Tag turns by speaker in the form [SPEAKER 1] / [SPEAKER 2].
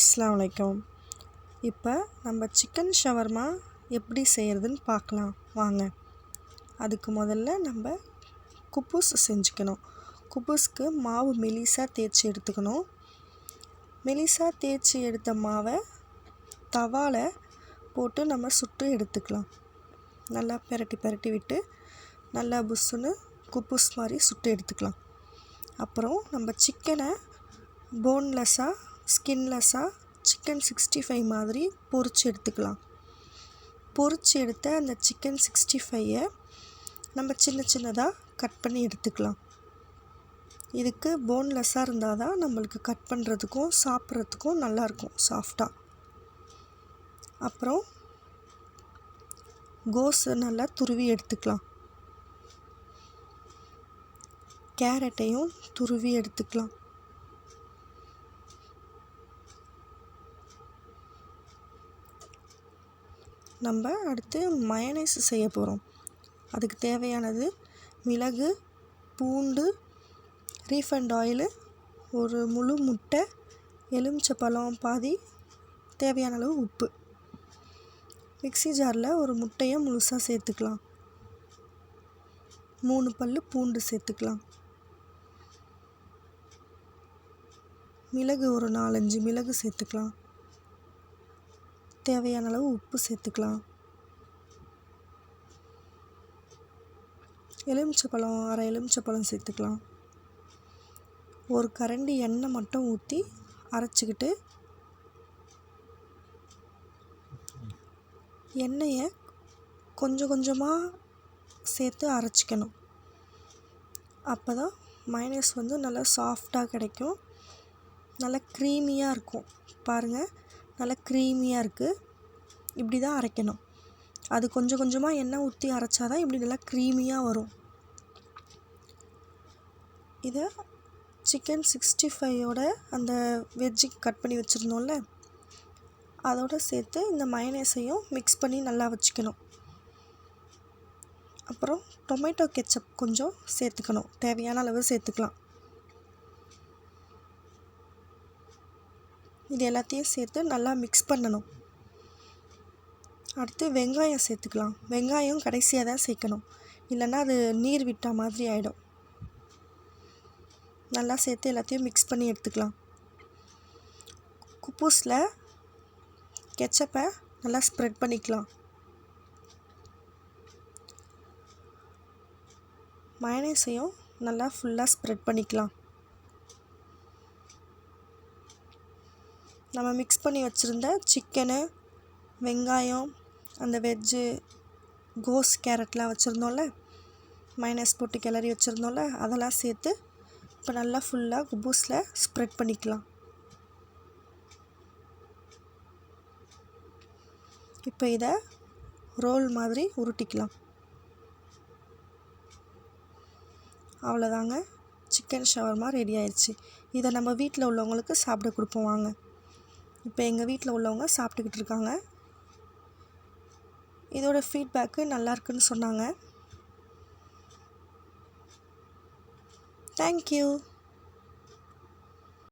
[SPEAKER 1] அஸ்லாம் வலைக்கம் இப்போ நம்ம சிக்கன் ஷவர்மா எப்படி செய்கிறதுன்னு பார்க்கலாம். வாங்க. அதுக்கு முதல்ல நம்ம குப்பூஸ் செஞ்சுக்கணும். குப்பூஸ்க்கு மாவு மெலிசாக தேய்ச்சி எடுத்துக்கணும். மெலிசாக தேய்ச்சி எடுத்த மாவை தவாவில் போட்டு நம்ம சுட்டு எடுத்துக்கலாம். நல்லா பெரட்டி பெரட்டி விட்டு நல்லா புஸ்ஸுன்னு குப்பூஸ் மாதிரி சுட்டு எடுத்துக்கலாம். அப்புறம் நம்ம சிக்கனை போன்லெஸ்ஸாக ஸ்கின்லெஸ்ஸாக சிக்கன் சிக்ஸ்டி ஃபைவ் மாதிரி பொரிச்சு எடுத்துக்கலாம். பொரிச்சு எடுத்த அந்த சிக்கன் சிக்ஸ்டி ஃபையை நம்ம சின்ன சின்னதாக கட் பண்ணி எடுத்துக்கலாம். இதுக்கு போன்லெஸ்ஸாக இருந்தால் தான் நம்மளுக்கு கட் பண்ணுறதுக்கும் சாப்பிட்றதுக்கும் நல்லாயிருக்கும் சாஃப்டாக அப்புறம் கோஸு நல்லா துருவி எடுத்துக்கலாம். கேரட்டையும் துருவி எடுத்துக்கலாம். நம்ம அடுத்து மயனைஸ் செய்ய போகிறோம் அதுக்கு தேவையானது மிளகு பூண்டு ரீஃபண்ட் ஆயிலு ஒரு முழு முட்டை எலுமிச்சப்பழம் பாதி தேவையான அளவு உப்பு. மிக்ஸி ஜாரில் ஒரு முட்டையை முழுசாக சேர்த்துக்கலாம். மூணு பல் பூண்டு சேர்த்துக்கலாம். மிளகு ஒரு நாலஞ்சு மிளகு சேர்த்துக்கலாம். தேவையான அளவு உப்பு சேர்த்துக்கலாம். எலுமிச்சப்பழம் அரை எலுமிச்சப்பழம் சேர்த்துக்கலாம். ஒரு கரண்டி எண்ணெய் மட்டும் ஊற்றி அரைச்சிக்கிட்டு எண்ணெயை கொஞ்சம் கொஞ்சமாக சேர்த்து அரைச்சிக்கணும். அப்போ தான் மைனஸ் வந்து நல்லா சாஃப்டாக கிடைக்கும். நல்லா க்ரீமியாக இருக்கும். பாருங்கள் நல்லா க்ரீமியாக இருக்குது இப்படி தான் அரைக்கணும். அது கொஞ்சம் கொஞ்சமாக எண்ணெய் ஊற்றி அரைச்சா தான் இப்படி நல்லா க்ரீமியாக வரும். இதை சிக்கன் சிக்ஸ்டி ஃபைவோட அந்த வெஜ்ஜு கட் பண்ணி வச்சுருந்தோம்ல அதோடு சேர்த்து இந்த மயனேஸையும் மிக்ஸ் பண்ணி நல்லா வச்சுக்கணும். அப்புறம் டொமேட்டோ கெச்சப் கொஞ்சம் சேர்த்துக்கணும். தேவையான அளவு சேர்த்துக்கலாம். இது எல்லாத்தையும் சேர்த்து நல்லா மிக்ஸ் பண்ணணும். அடுத்து வெங்காயம் சேர்த்துக்கலாம். வெங்காயம் கடைசியாக தான் சேர்க்கணும். இல்லைன்னா அது நீர் விட்டால் மாதிரி ஆகிடும் நல்லா சேர்த்து எல்லாத்தையும் மிக்ஸ் பண்ணி எடுத்துக்கலாம். குப்பூஸில் கெச்சப்பை நல்லா ஸ்ப்ரெட் பண்ணிக்கலாம். மயனேஸையும் நல்லா ஃபுல்லாக ஸ்ப்ரெட் பண்ணிக்கலாம். நம்ம மிக்ஸ் பண்ணி வச்சுருந்த சிக்கனு வெங்காயம் அந்த வெஜ்ஜு கோஸ் கேரட்லாம் வச்சுருந்தோம்ல மைனஸ் போட்டு கிளறி வச்சுருந்தோம்ல அதெல்லாம் சேர்த்து இப்போ நல்லா ஃபுல்லாக குபூஸில் ஸ்ப்ரெட் பண்ணிக்கலாம். இப்போ இதை ரோல் மாதிரி உருட்டிக்கலாம். அவ்வளோதாங்க சிக்கன் ஷவர்மா ரெடி ஆயிடுச்சு இதை நம்ம வீட்டில் உள்ளவங்களுக்கு சாப்பிட கொடுப்போம் வாங்க. இப்போ எங்கள் வீட்டில் உள்ளவங்க சாப்பிட்டுக்கிட்டு இருக்காங்க. இதோட ஃபீட்பேக்கு நல்லா இருக்குன்னு சொன்னாங்க. தேங்க்யூ